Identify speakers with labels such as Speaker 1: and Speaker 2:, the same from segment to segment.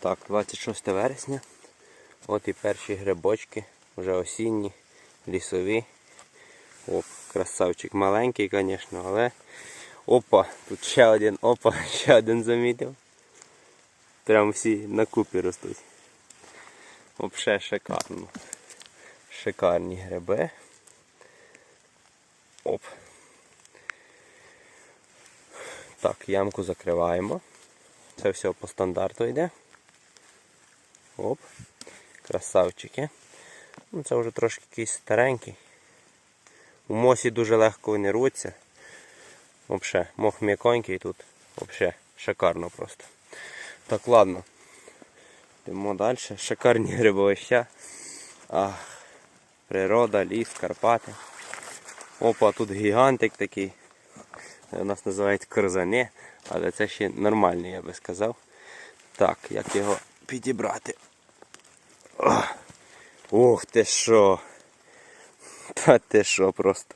Speaker 1: Так, 26 вересня. От і перші грибочки, вже осінні, лісові. Оп, красавчик маленький, звісно, але. Опа, тут ще один, опа, ще один замітив. Прям всі на купі ростуть. Взагалі шикарно. Шикарні гриби. Оп. Так, ямку закриваємо. Це все по стандарту йде. Оп. Красавчики. Ну, це вже трошки якийсь старенький. У мосі дуже легко вони рвуться. Вообще, мох м'яконький тут. Вообще, шикарно просто. Так, ладно. Йдемо далі. Шикарні грибовища. Ах, природа, ліс, Карпати. Опа, тут гігантик такий. У нас називають корзани, але це ще нормальний, я би сказав. Так, як його підібрати? Ох, Ух ти що! Та ти що просто.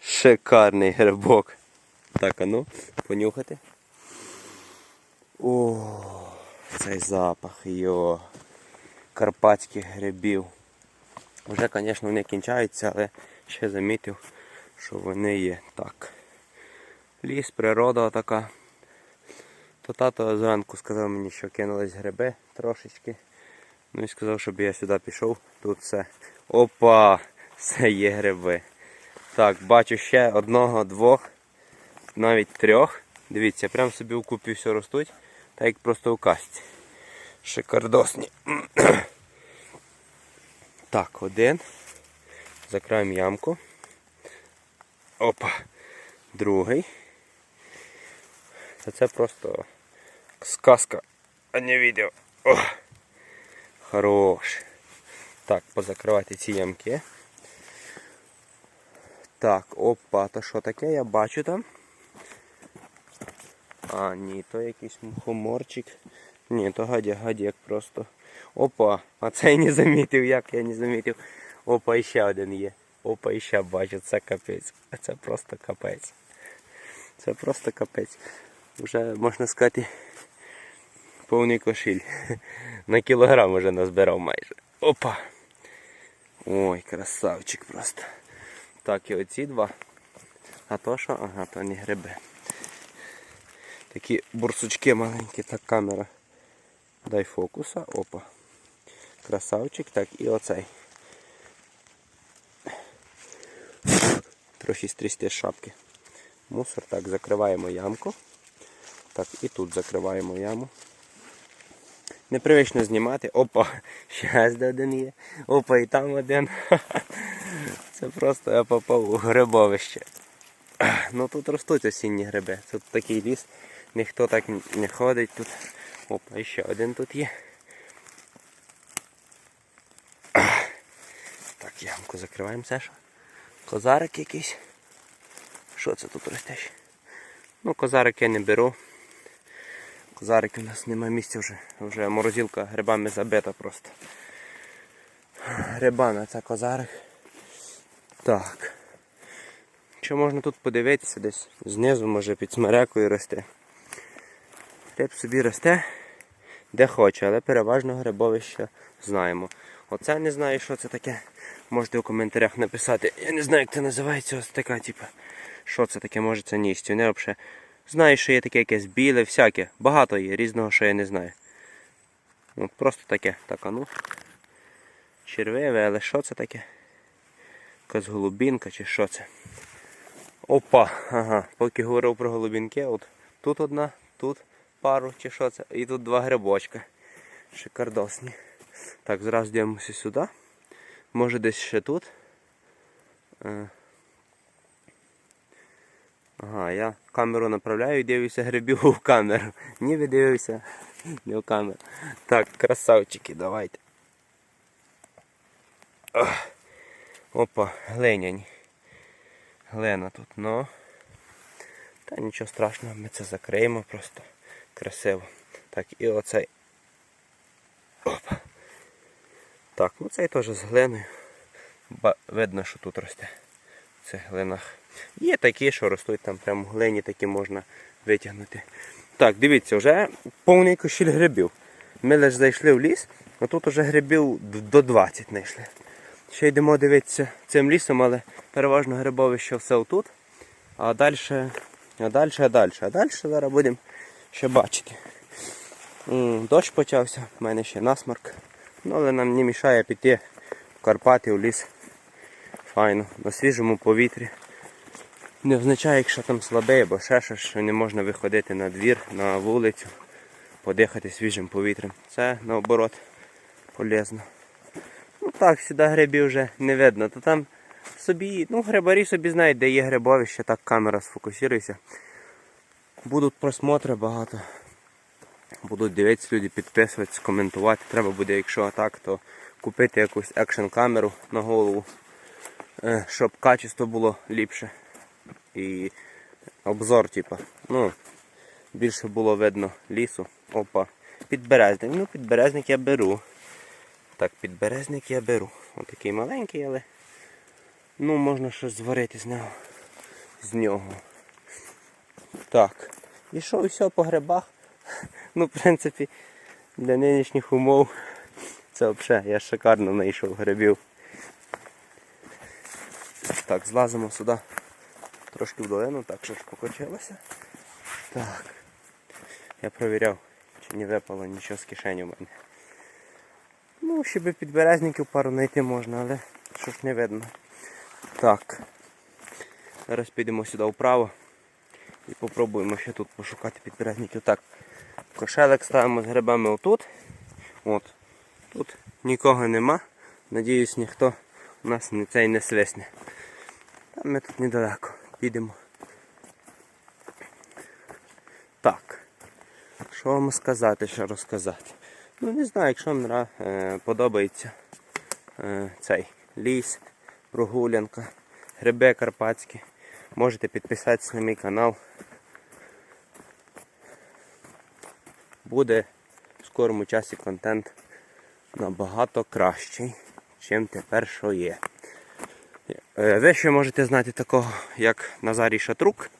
Speaker 1: Шикарний грибок. Так, а ну, понюхати. О, цей запах, йо. Карпатських грибів. Вже, звісно, вони кінчаються, але ще замітив, що вони є так. Ліс, природа така. То тато зранку сказав мені, що кинулись гриби трошечки. Ну і сказав, щоб я сюди пішов. Тут все. Опа! Все є гриби. Так, бачу ще одного, двох, навіть трьох. Дивіться, прям собі у купі все ростуть, так як просто у касті. Шикардосні. Так, один. Закриваємо ямку. Опа. Другий. Це просто сказка, а не відео. О! Хорош. Так, позакривати ці ямки. Так, опа, то що таке? Я бачу там. А, ні, то якийсь мухоморчик. Ні, то гадя, гадяк просто. Опа, а цей не замітив, як я не замітив. Опа, іще один є. Опа, іще бачу, це капець. Це просто капець. Це просто капець. Вже можна сказати повний кошіль. На кілограм вже назбирав майже. Опа! Ой, красавчик просто. Так, і оці два. А то що? Ага, то не гриби. Такі бурсучки маленькі, так камера. Дай фокуса. Опа. Красавчик, так, і оцей. Трохи стрісти з шапки. Мусор. Так, закриваємо ямку. Так, і тут закриваємо яму. Непривично знімати. Опа, ще один є. Опа, і там один. Це просто я попав у грибовище. Ну тут ростуть осінні гриби. Тут такий ліс, ніхто так не ходить тут. Опа, і ще один тут є. Так, ямку закриваємо Саша. Козарик якийсь. Що це тут росте? Ну, козарик я не беру. Козарики у нас немає місця вже. Вже морозилка грибами забита просто. Грибами це козарик. Так. Що можна тут подивитися десь знизу, може під смерекою росте. Гриб собі росте де хоче, але переважно грибовище знаємо. Оце не знаю, що це таке. Можете у коментарях написати. Я не знаю, як це називається ось така, типу. Що це таке, може це ністю. Не взагалі. Знаю, що є таке якесь біле, всяке. Багато є, різного, що я не знаю. От просто таке. Так, а ну. Червиве, але що це таке? Якась голубінка чи що це? Опа, ага, поки говорив про голубінки, от тут одна, тут пару чи що це, і тут два грибочка. Шикардосні. Так, зразу дивимося сюди. Може десь ще тут. Ага, я камеру направляю і дивлюся грибів в камеру. Ніби дивився, не в камеру. Так, красавчики, давайте. Опа, глиняні. Глина тут, ну. Та нічого страшного, ми це закриємо просто красиво. Так, і оцей. Опа. Так, ну цей теж з глиною. Видно, що тут росте. В цих глинах. Є такі, що ростуть там прямо глині, такі можна витягнути. Так, дивіться, вже повний кошіль грибів. Ми лише зайшли в ліс, а тут уже грибів до 20 знайшли. Ще йдемо дивитися цим лісом, але переважно грибовище все отут. А далі, а далі, а далі, а далі зараз будемо ще бачити. Дощ почався, в мене ще насморк. Ну, але нам не мішає піти в Карпати, в ліс. Файно, на свіжому повітрі. Не означає, якщо там слабе, або ще щось, що не можна виходити на двір, на вулицю, подихати свіжим повітрям. Це наоборот полезно. Ну так, сюди грибів вже не видно. То там собі, ну грибарі собі знають, де є грибовище, так камера сфокусується. Будуть просмотри багато. Будуть дивитися люди, підписуватися, коментувати. Треба буде, якщо так, то купити якусь екшн камеру на голову, е, щоб качество було ліпше. І обзор, типа. Ну, більше було видно лісу. Опа. Підберезник. Ну, підберезник я беру. Так, підберезник я беру. Отакий маленький, але ну можна щось зварити з нього. З нього. Так. І що, все по грибах. Ну, в принципі, для нинішніх умов це взагалі я шикарно знайшов грибів. Так, злазимо сюди трошки в долину, так що покочилося. Так. Я провіряв, чи не випало нічого з кишені в мене. Ну, ще би підберезників пару знайти можна, але що ж не видно. Так. Зараз підемо сюди вправо і попробуємо ще тут пошукати підберезників. Так, кошелек ставимо з грибами отут. От. Тут нікого нема. Надіюсь, ніхто у нас цей не свисне. Та ми тут недалеко. Підемо. Так. Що вам сказати, що розказати? Ну не знаю, якщо вам е, подобається е, цей ліс, прогулянка, гриби карпатські, можете підписатися на мій канал. Буде в скорому часі контент набагато кращий, чим тепер що є. Е, Ви ще можете знати такого, як Назарій Шатрук.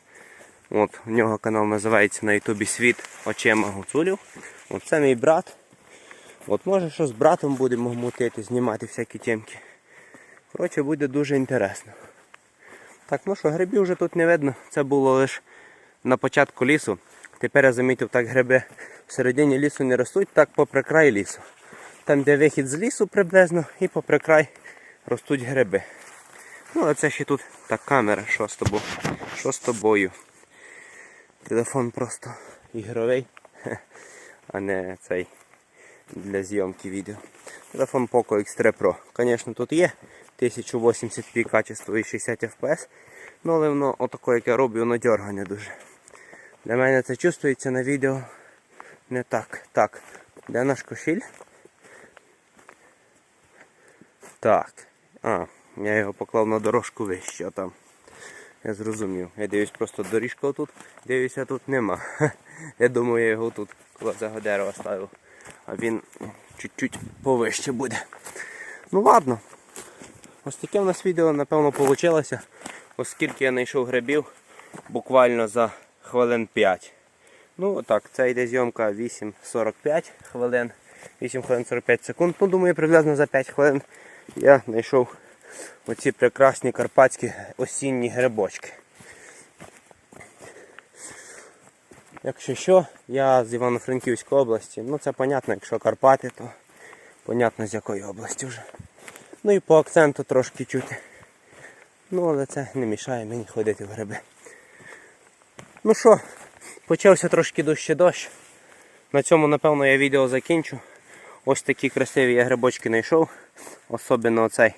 Speaker 1: От, у нього канал називається на Ютубі Світ очима гуцулів. От це мій брат. От може що з братом будемо мутити, знімати всякі темки. Коротше, буде дуже інтересно. Так, ну що, грибів вже тут не видно. Це було лише на початку лісу. Тепер я замітив, так гриби в середині лісу не ростуть, так попри край лісу. Там, де вихід з лісу приблизно, і попри край ростуть гриби. Ну, а це ще тут та камера, що з тобою. Що з тобою? Телефон просто ігровий, а не цей для зйомки відео. Телефон Poco X3 Pro. Звісно, тут є 1080p качество і 60 FPS, ну але воно отаке, як я роблю, воно дергане дуже. Для мене це чувствується на відео не так. Так, де наш кошіль? Так. А, я його поклав на дорожку вище там. Я зрозумів. Я дивлюсь просто доріжка отут. Дивлюся, тут нема. Я думаю, я його тут цього дерева ставив. А він чуть-чуть повище буде. Ну ладно. Ось таке в нас відео, напевно, вийшло. Оскільки я знайшов грибів буквально за хвилин 5. Ну так, це йде зйомка 8.45 хвилин. 8 хвилин 45 секунд. Ну, думаю, приблизно за 5 хвилин я знайшов оці прекрасні карпатські осінні грибочки. Якщо що, я з Івано-Франківської області. Ну це понятно, якщо Карпати, то понятно з якої області вже. Ну і по акценту трошки чути. Ну, але це не мішає мені ходити в гриби. Ну що, почався трошки дужче дощ. На цьому, напевно, я відео закінчу. Ось такі красиві я грибочки знайшов. Особливо оцей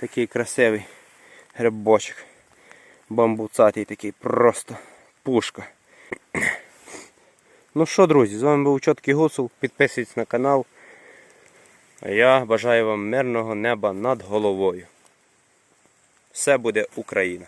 Speaker 1: такий красивий грибочок. Бамбуцатий такий, просто пушка. Ну що, друзі, з вами був Чоткий Гусул. Підписуйтесь на канал. А я бажаю вам мирного неба над головою. Все буде Україна!